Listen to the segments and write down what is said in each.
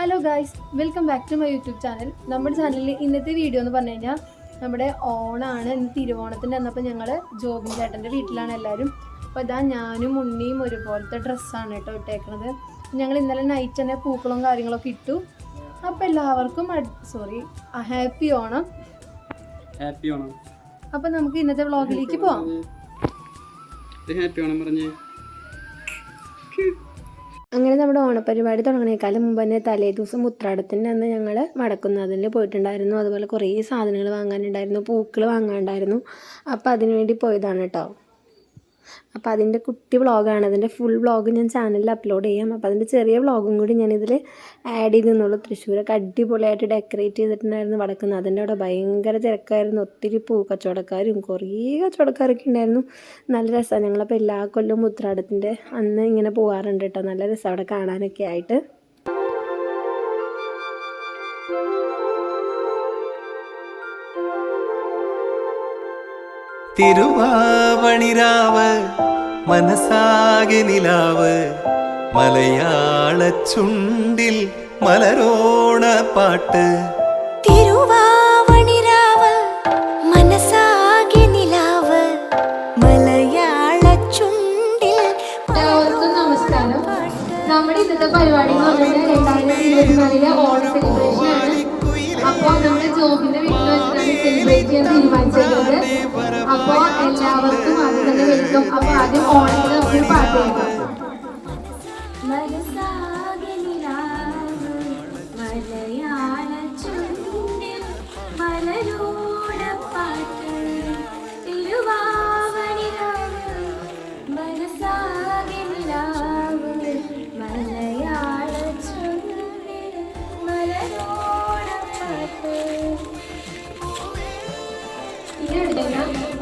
Hello guys welcome back to my YouTube channel നമ്മുടെ ചാനലിൽ ഇന്നത്തെ വീഡിയോ എന്ന് പറഞ്ഞു കഴിഞ്ഞാൽ നമ്മുടെ ഓണാണ് ഇന്ന് തിരുവോണത്തിന്റെ അന്നപ്പോൾ ഞങ്ങൾ ജോബിൻ ചേട്ടന്റെ വീട്ടിലാണ് എല്ലാവരും അപ്പോൾ ഇതാ ഞാനും ഉണ്ണിയും ഒരുപോലത്തെ ഡ്രസ്സാണ് കേട്ടോ ഇട്ടേക്കണത്. ഞങ്ങൾ ഇന്നലെ നൈറ്റ് തന്നെ പൂക്കളും കാര്യങ്ങളൊക്കെ ഇട്ടു. അപ്പോൾ എല്ലാവർക്കും sorry happy Onam. Happy Onam. അപ്പോൾ നമുക്ക് ഇന്നത്തെ വ്ളോഗിലേക്ക് പോവാം. ഹാപ്പി ഓണം പറഞ്ഞേ. അങ്ങനെ നമ്മുടെ ഓണപരിപാടി തുടങ്ങണേക്കാളും മുമ്പ് തന്നെ തലേ ദിവസം ഉത്രാടത്തിന്റെ അന്ന് ഞങ്ങൾ മടക്കുന്നതിൽ പോയിട്ടുണ്ടായിരുന്നു. അതുപോലെ കുറേ സാധനങ്ങൾ വാങ്ങാനുണ്ടായിരുന്നു. പൂക്കൾ വാങ്ങാനുണ്ടായിരുന്നു അപ്പോൾ അതിനുവേണ്ടി പോയതാണ് കേട്ടോ അപ്പോൾ അതിന്റെ കുട്ടി വ്ളോഗാണ്. അതിന്റെ ഫുൾ വ്ളോഗ് ഞാൻ ചാനലിൽ അപ്ലോഡ് ചെയ്യാം. അപ്പോൾ അതിന്റെ ചെറിയ വ്ളോഗും കൂടി ഞാൻ ഞാനിതിൽ ആഡ് ചെയ്തെന്നുള്ളൂ തൃശ്ശൂരൊക്കെ അടിപൊളിയായിട്ട് ഡെക്കറേറ്റ് ചെയ്തിട്ടുണ്ടായിരുന്നു വടക്കുന്നത് അതിന്റെ അവിടെ ഭയങ്കര തിരക്കായിരുന്നു. ഒത്തിരി പൂ കച്ചവടക്കാരും കുറേ കച്ചവടക്കാരൊക്കെ ഉണ്ടായിരുന്നു. നല്ല രസമാണ് ഞങ്ങളപ്പോൾ എല്ലാ കൊല്ലവും ഉത്രാടത്തിന്റെ അന്ന് ഇങ്ങനെ പോകാറുണ്ട് കേട്ടോ നല്ല രസം അവിടെ കാണാനൊക്കെ ആയിട്ട്. തിരുവാവണിരാവ് മനസ്സാകെ നിലാവ് മലയാള ചുണ്ടിൽ മലരോണ പാട്ട്. തിരുവാവണിരാവ് മനസ്സാകെ നിലാവ് മലയാള ചുണ്ടിൽ എല്ലാവർക്കും നമസ്കാരം. നമ്മുടെ ഇന്നത്തെ പരിപാടി എന്ന് പറഞ്ഞാൽ രണ്ടായിരത്തി ഇരുപത്തിനാലിലെ ഓണ സെലിബ്രേഷൻ ആണ്. അപ്പോൾ നമ്മുടെ ജോബിന്റെ വീട്ടിൽ വെച്ചിട്ടാണ് സെലിബ്രേറ്റ് ചെയ്യാൻ എല്ലാവർക്കും ആദ്യം തന്നെ വെൽക്കം അപ്പൊ ആദ്യം ഓണത്തിന് നമുക്ക് പാട്ട് കേൾക്കാം. മനസ്സാകെ നിലാവ്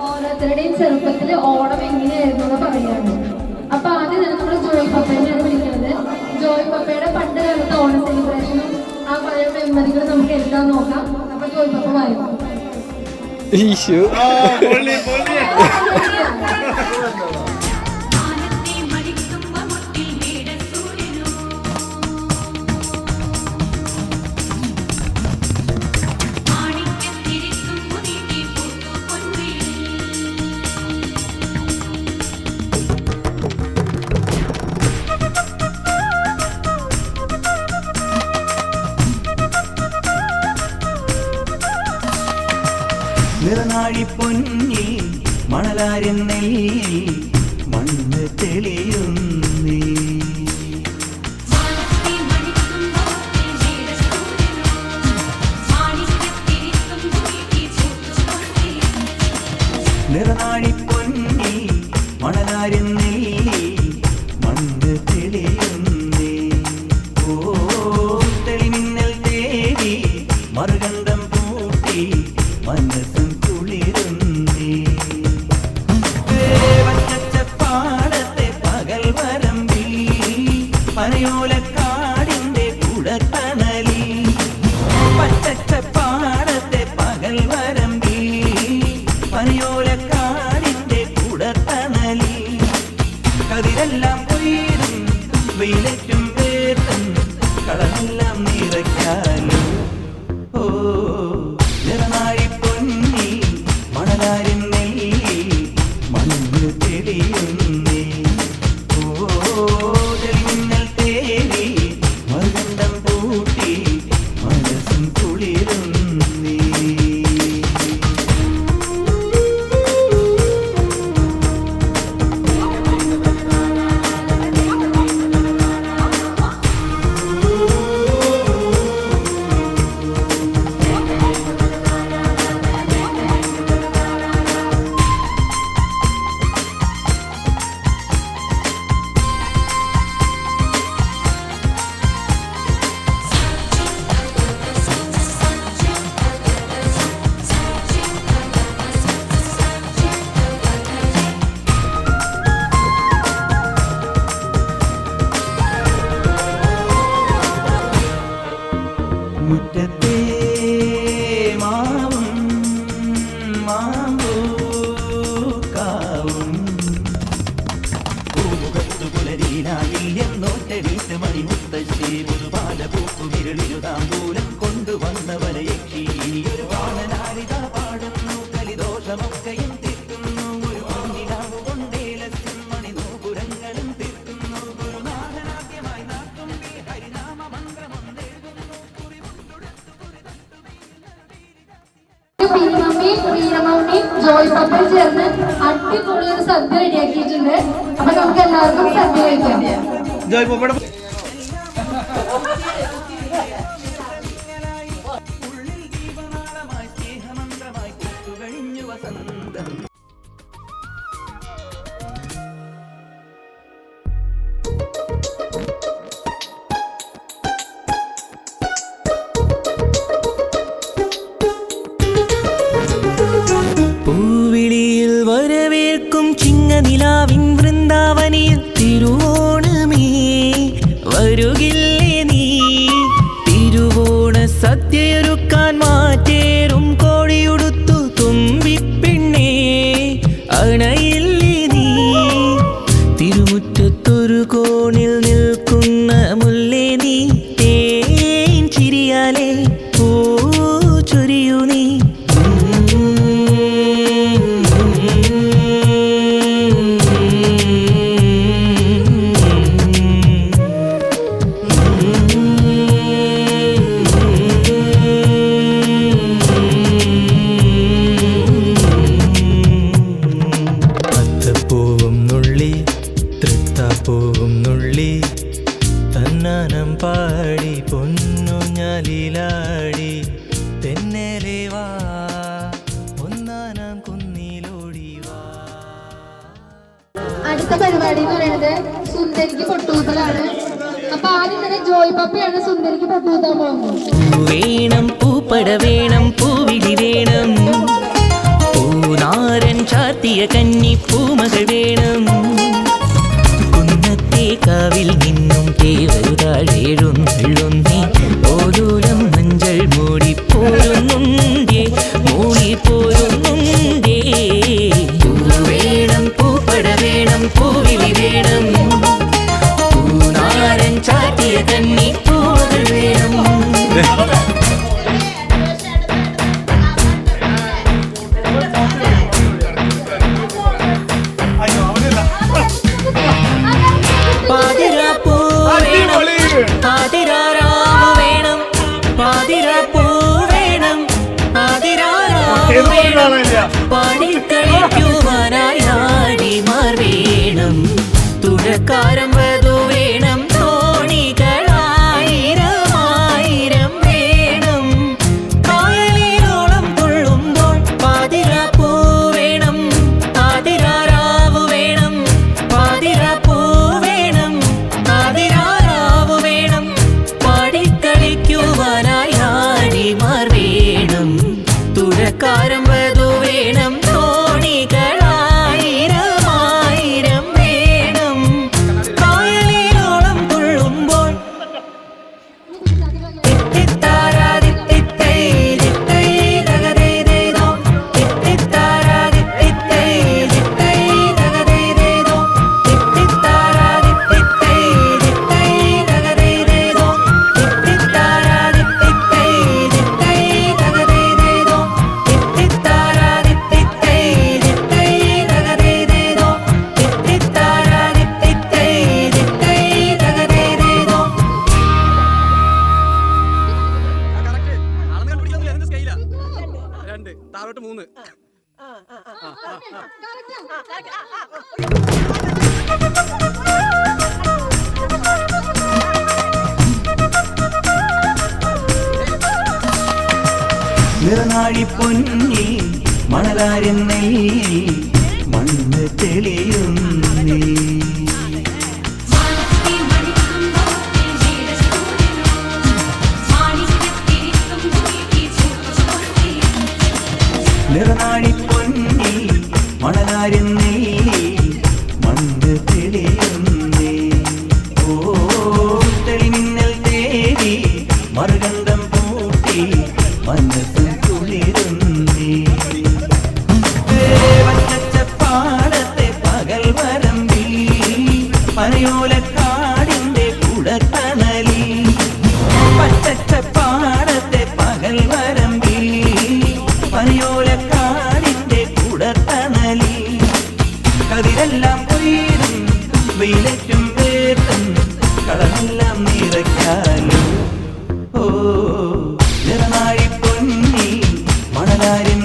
ഓരോരുത്തരുടെയും ചെറുപ്പത്തിൽ ഓണം എങ്ങനെയായിരുന്നു എന്ന് പറയാറ് അപ്പൊ ആദ്യം തന്നെ നമ്മൾ ജോയ് പപ്പേനെയാണ് വിളിക്കുന്നത്. ജോയ് പപ്പയുടെ പണ്ട് കാലത്തെ ഓണ സെലിബ്രേഷനും ആ പഴയ മെമ്മറികൾ നമുക്ക് എഴുതാൻ നോക്കാം. അപ്പൊ ജോയ് പപ്പ വായിക്കും നിറനാഴി പൊന്നിൽ പൊന്നി നെല്ലിൽ മണ്ണ് തെളിയുന്നേ. മുറ്റത്തേ ട്രോളി പപ്പൽ ചേർന്ന് അടിപൊളി ഒരു സദ്യ റെഡിയാക്കിയിട്ടുണ്ട്. അപ്പൊ നമുക്ക് എല്ലാവർക്കും സദ്യ കഴിക്കാം. ഇന്നത്തെ പരിപാടി എന്ന് പറയുന്നത് സുന്ദരിക്ക് പൊട്ടുകൂത്തലാണ് അപ്പൊ ആദ്യം തന്നെ ജോയ് പപ്പയാണ് സുന്ദരിക്ക് പൊട്ടുകൂത്താൻ പോകുന്നത്. വേണം പൂപ്പട വേണം പൂവിളി വേണം. പൂനാരൻ ചാർത്തിയ കന്നി പൂമകൾ വേണം. കുന്നത്തെ കാവിൽ നിന്നും കേവരുതാഴേഴുന്നുള്ളു നിറനാഴി പൊന്നി മണലാരുന്ന മണലാരിൻ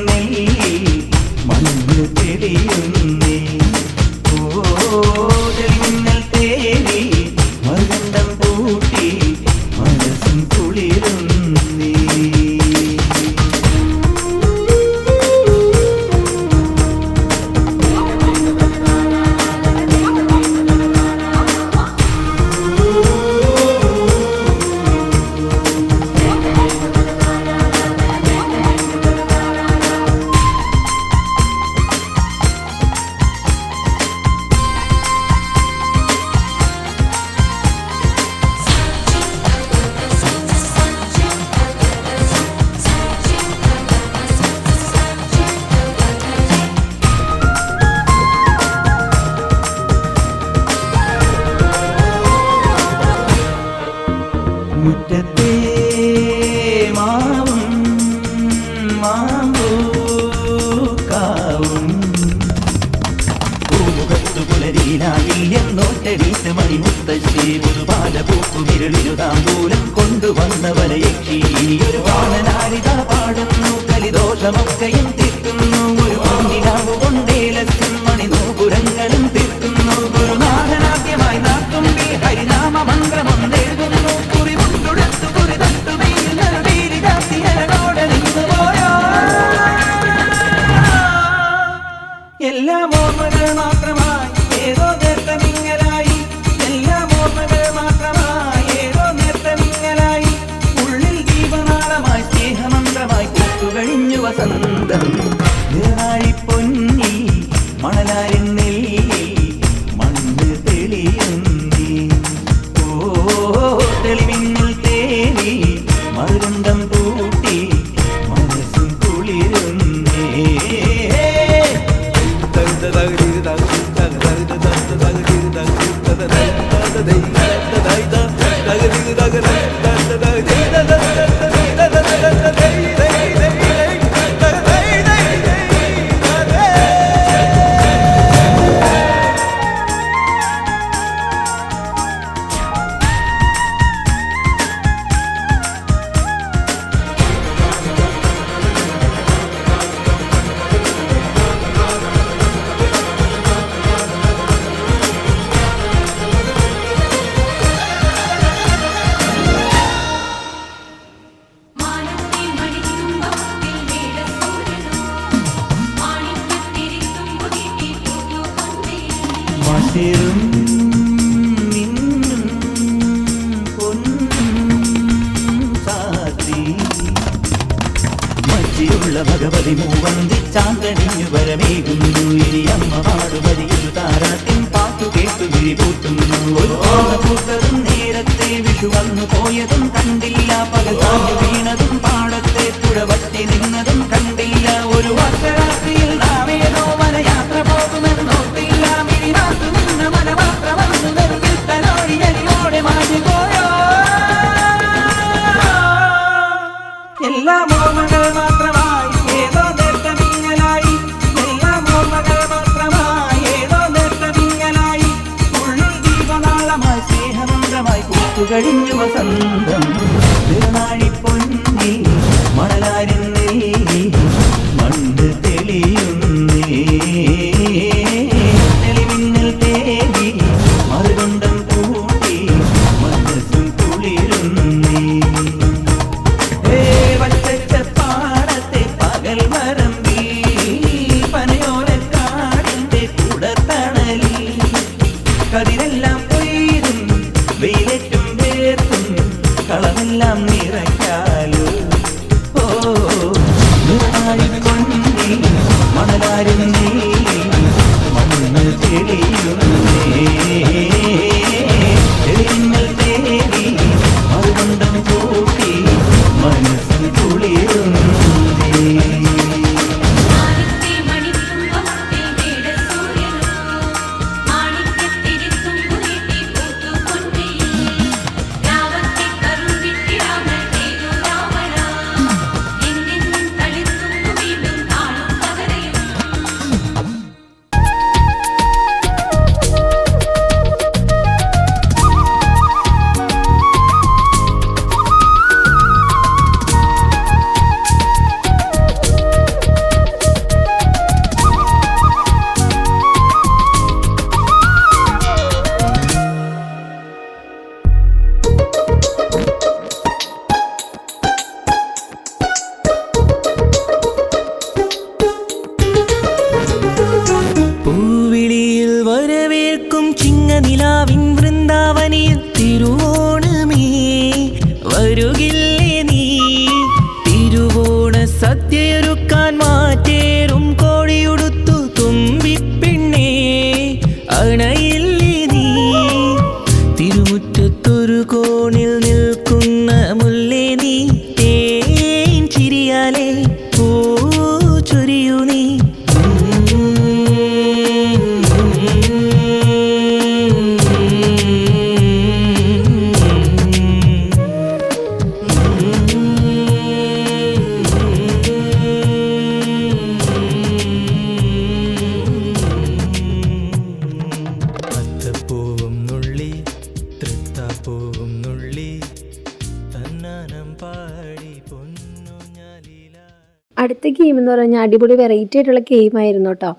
അടുത്ത ഗെയിം എന്ന് പറഞ്ഞാൽ അടിപൊളി വെറൈറ്റി ആയിട്ടുള്ള ഗെയിം ആയിരുന്നു കേട്ടോ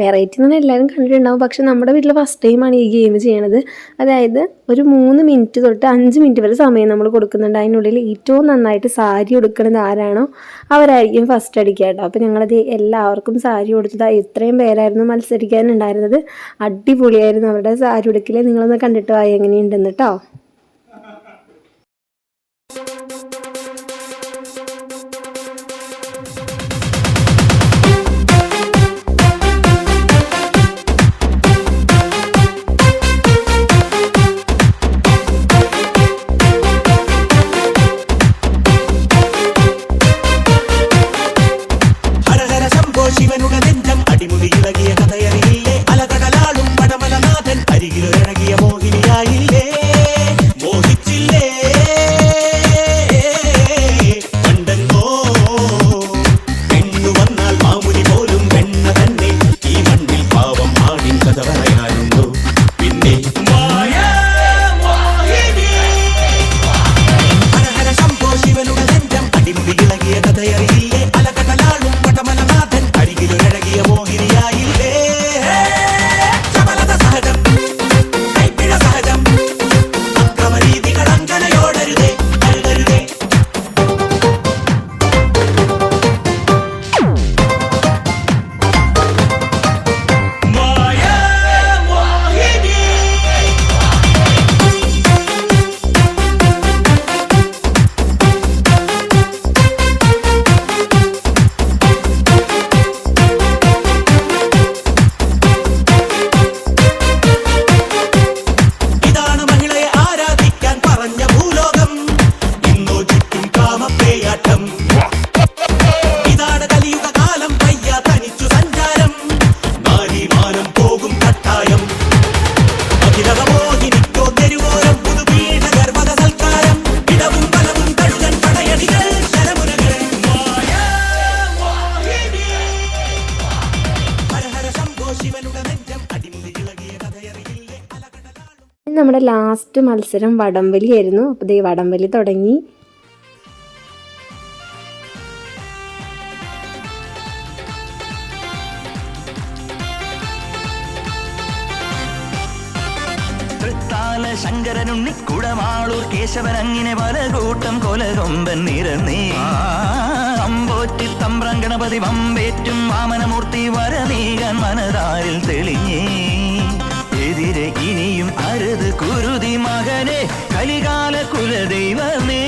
വെറൈറ്റി എന്ന് പറഞ്ഞാൽ എല്ലാവരും കണ്ടിട്ടുണ്ടാവും. പക്ഷെ നമ്മുടെ വീട്ടിൽ ഫസ്റ്റ് ടൈമാണ് ഈ ഗെയിം ചെയ്യണത്. അതായത് ഒരു മൂന്ന് മിനിറ്റ് തൊട്ട് അഞ്ച് മിനിറ്റ് വരെ സമയം നമ്മൾ കൊടുക്കുന്നുണ്ട്. അതിനുള്ളിൽ ഏറ്റവും നന്നായിട്ട് സാരി ഉടുക്കുന്നത് ആരാണോ അവരായിരിക്കും ഫസ്റ്റ് അടിക്കുക കേട്ടോ അപ്പോൾ ഞങ്ങളത് എല്ലാവർക്കും സാരി കൊടുത്തത് ഇത്രയും പേരായിരുന്നു മത്സരിക്കാനുണ്ടായിരുന്നത്. അടിപൊളിയായിരുന്നു അവരുടെ സാരി ഉടുക്കൽ നിങ്ങളൊന്ന് കണ്ടിട്ട് എങ്ങനെയുണ്ടെന്ന് കേട്ടോ ലാസ്റ്റ് മത്സരം വടംവലി ആയിരുന്നു. അപ്പോൾ ദേ വടംവലി തുടങ്ങി. ശങ്കരനുണ്ണി കുടമാളൂർ കേശവൻ അങ്ങനെ പല കൂട്ടം കൊലകൊമ്പൻ നിരന്നേ. അമ്പോറ്റി തമ്പ്രം ഗണപതി വമ്പേറ്റും വാമനമൂർത്തി വരനീകൻ മനതാരിൽ തെളിഞ്ഞേ. എതിരെ ഇനിയും അരുത് കുരുതി മകനെ. കലികാല കുലദൈവമേ.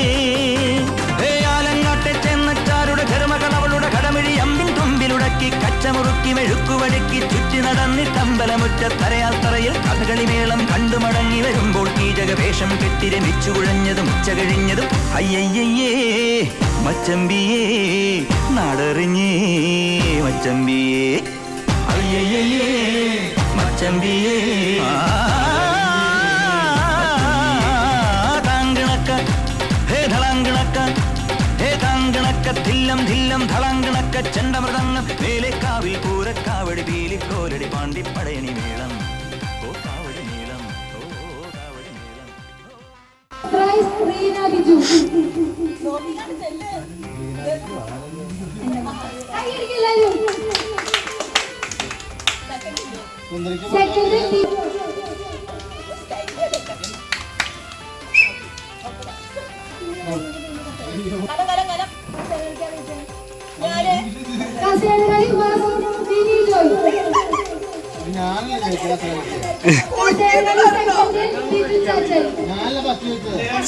ആലങ്ങാട്ടെ ചെന്നച്ചാരുടെ ധർമ്മകൾ അവളുടെ കടമിഴി അമ്പിൻ തുമ്പിലുടക്കി കച്ചമുറുക്കി മെഴുക്കുവഴുക്കി ചുറ്റി നടന്നിട്ടമ്പലമുറ്റത്തരയാൽ തറയിൽ കഥകളി മേളം കണ്ടു മടങ്ങി വരുമ്പോൾ കീചകവേഷം കെട്ടി രമിച്ചു കുഴഞ്ഞതും ഉച്ച കഴിഞ്ഞതും അയ്യയ്യേ മച്ചമ്പിയേ നാടറിഞ്ഞേ മച്ചമ്പിയേ. അയ്യയ്യേ മച്ചമ്പിയേ താങ്കിണക്ക ഹേ ധളാങ്കിണക്ക ഹേ താങ്കിണക്ക തില്ലം ധില്ലം ധളാങ്കിണക്ക ചെണ്ടമൃതങ്ങ വേലേക്കാവിൽ പൂരക്കാവടി കോരടി പാണ്ടി പടയണി മേളം. ഓ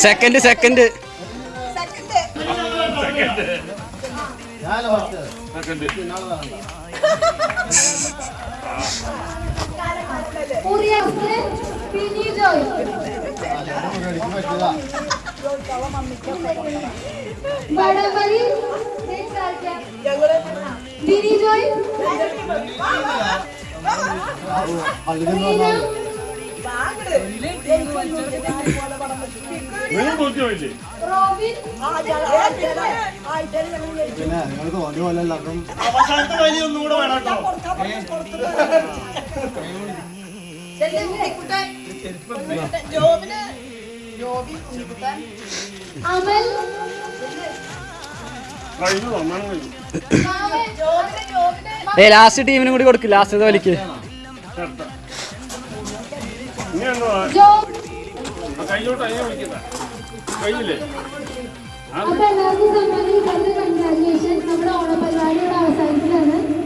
സെക്കൻഡ് സെക്കൻഡ്. സെക്കൻഡ്. ഉറിയാസ് പിനി ജോയ്. വടംവലി പിനി ജോയ്. നീന റോബിൻ. പിന്നെ നിങ്ങൾ തോന്നിയ പോലെ എല്ലാവർക്കും അമൽ ഏ ലാസ്റ്റ് ടീമിനും കൂടി കൊടുക്കും ലാസ്റ്റ് വലിക്ക് അപ്പൊ എല്ലാവർക്കും സമ്മാനം കണ്ട് കൺഗ്രാജുലേഷൻ നമ്മുടെ ഓണപരിപാടി ഇവിടെ അവസാനിക്കുകയാണ്